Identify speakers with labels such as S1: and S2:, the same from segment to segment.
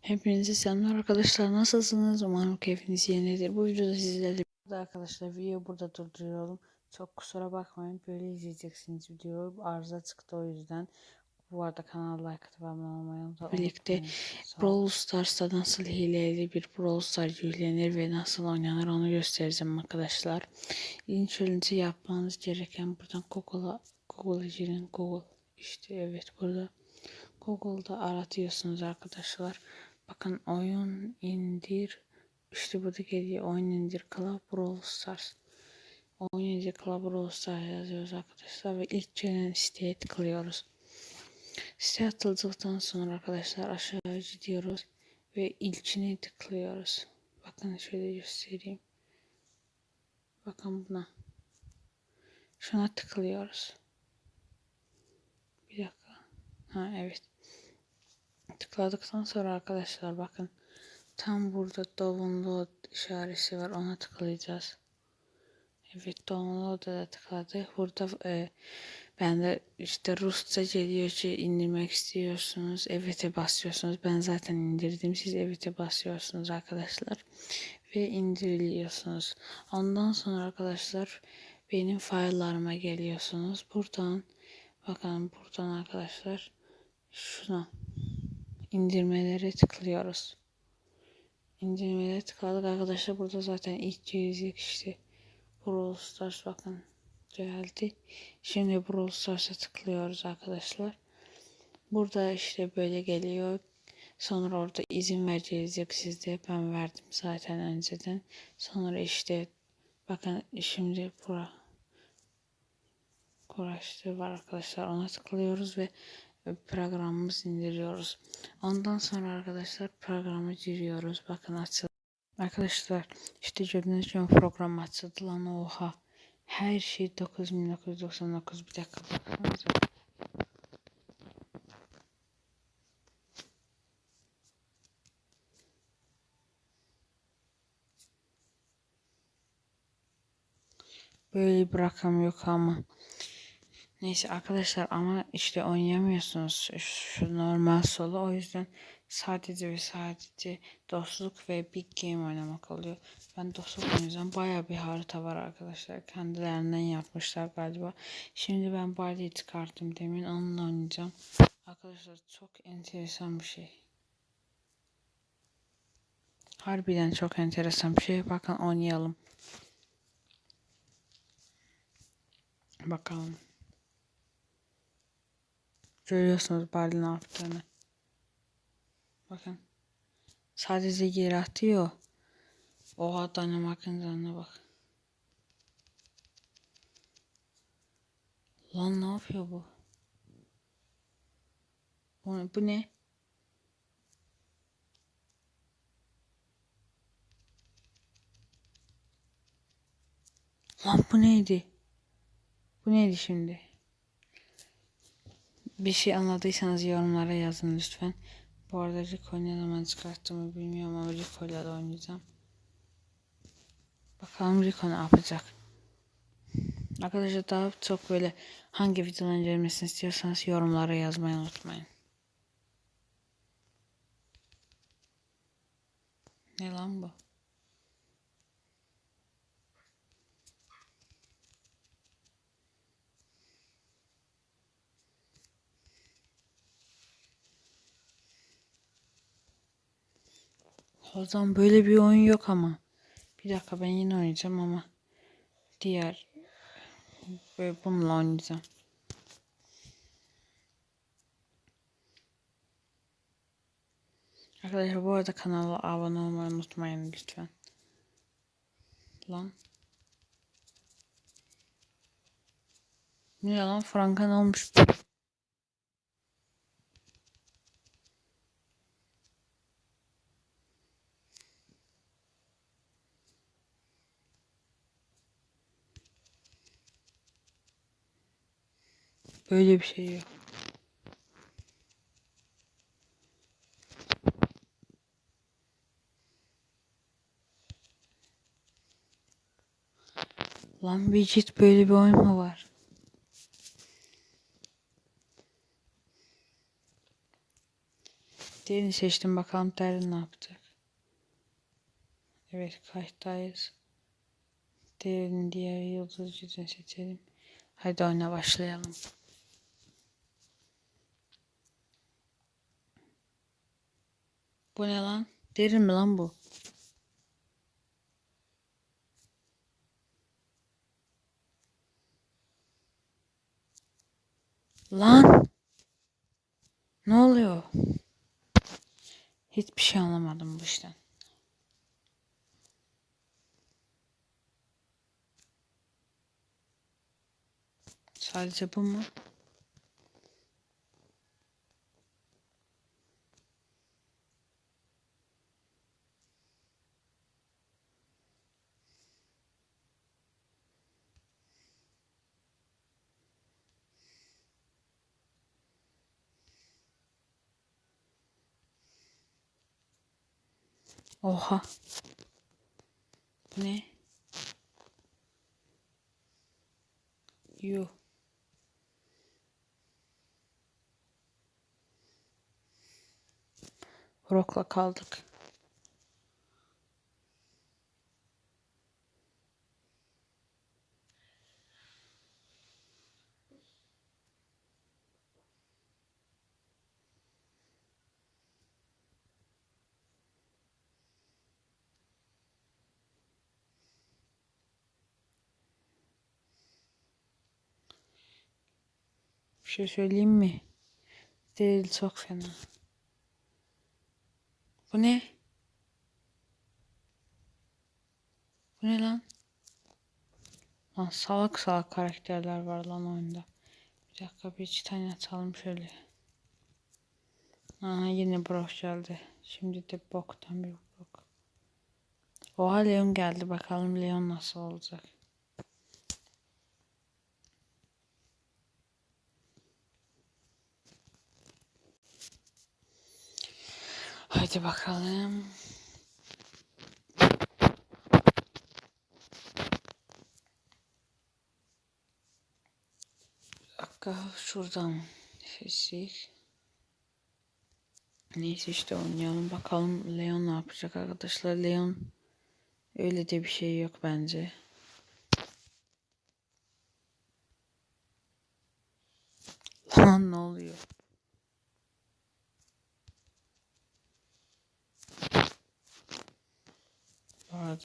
S1: Hepinize selamlar arkadaşlar. Nasılsınız? Umarım keyfiniz yerindedir. Bu videoda sizlerle burada arkadaşlar video burada durduruyorum. Çok kusura bakmayın. Böyle izleyeceksiniz videoyu. Arıza çıktı o yüzden. Bu arada kanala like atıp abone olmayı unutmayın. Birlikte Brawl Stars'ta nasıl hileli bir Brawl Stars yüklenir ve nasıl oynanır onu göstereceğim arkadaşlar. İlk önce yapmanız gereken buradan Google'a Google'a girin. Google işte evet burada. Google'da aratıyorsunuz arkadaşlar. Bakın oyun indir. İşte burada geliyor oyun indir Club Brawl Stars. Oyun indir Club Brawl Stars yazıyoruz arkadaşlar ve ilk gelen siteye tıklıyoruz. Site atıldıktan sonra arkadaşlar aşağı gidiyoruz ve ilkine tıklıyoruz. Bakın şöyle göstereyim. Bakın buna. Şuna tıklıyoruz. Bir dakika. Ha evet. Tıkladıktan sonra arkadaşlar bakın tam burada download işareti var ona tıklayacağız. Evet download'a da tıkladı. Burada e, ben de işte Rusça geliyor ki indirmek istiyorsunuz. Evet'e basıyorsunuz. Ben zaten indirdim. Siz evet'e basıyorsunuz arkadaşlar. Ve indiriliyorsunuz. Ondan sonra arkadaşlar benim file'larıma geliyorsunuz. Buradan bakın buradan arkadaşlar şuna indirmelere tıklıyoruz. İndirmelere tıkladık arkadaşlar. Burada zaten ilk gelecek işte. Brawl Stars bakın geldi. Şimdi Brawl Stars'a tıklıyoruz arkadaşlar. Burada işte böyle geliyor. Sonra orada izin verecek sizde. Ben verdim zaten önceden. Sonra işte bakın şimdi bura Kuraştır var arkadaşlar. Ona tıklıyoruz ve programımızı indiriyoruz. Ondan sonra arkadaşlar programı giriyoruz. Bakın açıldı. Arkadaşlar işte gördüğünüz gibi program açıldı lan oha. Her şey 9999 bir dakika baksanıza. Böyle bir rakam yok ama. Neyse arkadaşlar ama işte oynayamıyorsunuz şu normal solo o yüzden sadece ve sadece dostluk ve big game oynamak oluyor. Ben dostluk oynayacağım. Baya bir harita var arkadaşlar. Kendilerinden yapmışlar galiba. Şimdi ben Barley'i çıkarttım demin onunla oynayacağım. Arkadaşlar çok enteresan bir şey. Harbiden çok enteresan bir şey. Bakın oynayalım. Bakalım. Görüyorsunuz Barley ne yaptığını. Bakın. Sadece geri atıyor. Oha Danimarka'nın canına bak. Lan ne yapıyor bu? Bu, bu ne? Lan bu neydi? Bu neydi şimdi? Bir şey anladıysanız yorumlara yazın lütfen. Bu arada Rico'yu ne zaman çıkarttığımı bilmiyorum ama Rico'yla da oynayacağım. Bakalım Rico ne yapacak. Arkadaşlar daha çok böyle hangi videoların gelmesini istiyorsanız yorumlara yazmayı unutmayın. Ne lan bu? O zaman böyle bir oyun yok ama. Bir dakika ben yine oynayacağım ama diğer böyle bununla oynayacağım. Arkadaşlar bu arada kanala abone olmayı unutmayın lütfen. Lan. Ne lan Frankan olmuş. Böyle bir şey yok. Lan bir ciddi böyle bir oyun mu var? Diğerini seçtim bakalım derin ne yapacak. Evet kayıttayız. Diğerinin diğer yıldız yüzünü seçelim. Hadi oyuna başlayalım. Bu ne lan? Derin mi lan bu? Lan! Ne oluyor? Hiçbir şey anlamadım bu işten. Sadece bu mu? Oha. Ne? Yuh. Rock'la kaldık. Bir şey söyleyeyim mi? Değil çok fena. Bu ne? Bu ne lan? Lan salak salak karakterler var lan oyunda. Bir dakika bir iki tane atalım şöyle. Aha yine Brock geldi. Şimdi de boktan bir Brock. Oha Leon geldi. Bakalım Leon nasıl olacak. Hadi bakalım. Bir dakika şuradan seçtik. Neyse işte oynayalım bakalım Leon ne yapacak arkadaşlar. Leon öyle de bir şey yok bence. Lan ne oluyor?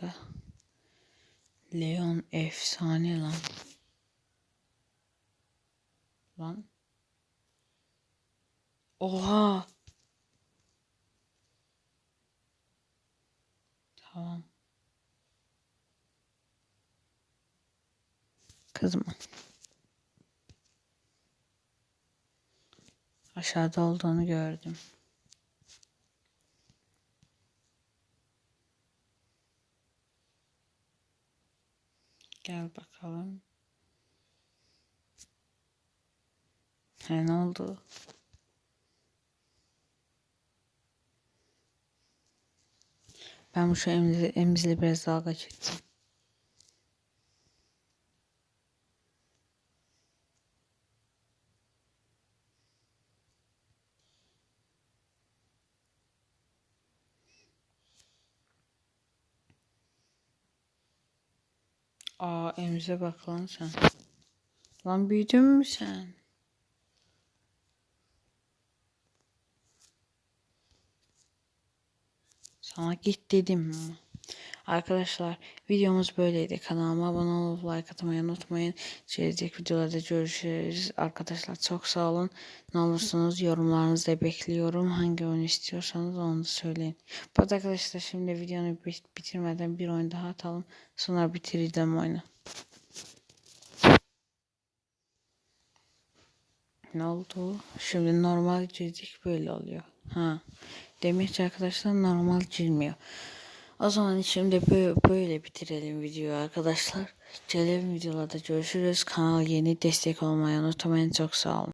S1: Arada Leon efsane lan. Lan. Oha. Tamam. Kızma. Aşağıda olduğunu gördüm. Gel bakalım. He ne oldu? Ben bu şu emzili, emzili biraz dalga geçtim. Aa emze bak lan sen. Lan büyüdün mü sen? Sana git dedim ama. Arkadaşlar videomuz böyleydi. Kanalıma abone olup like atmayı unutmayın. Gelecek videolarda görüşürüz. Arkadaşlar çok sağ olun. Ne olursunuz yorumlarınızı da bekliyorum. Hangi oyun istiyorsanız onu söyleyin. Bu arkadaşlar şimdi videonu bitirmeden bir oyun daha atalım. Sonra bitireceğim oyunu. Ne oldu? Şimdi normal girdik böyle oluyor. Ha. Demek ki arkadaşlar normal girmiyor. O zaman şimdi böyle bitirelim videoyu arkadaşlar. Gelelim videolarda görüşürüz. Kanal yeni destek olmayı unutmayın. Çok sağ olun.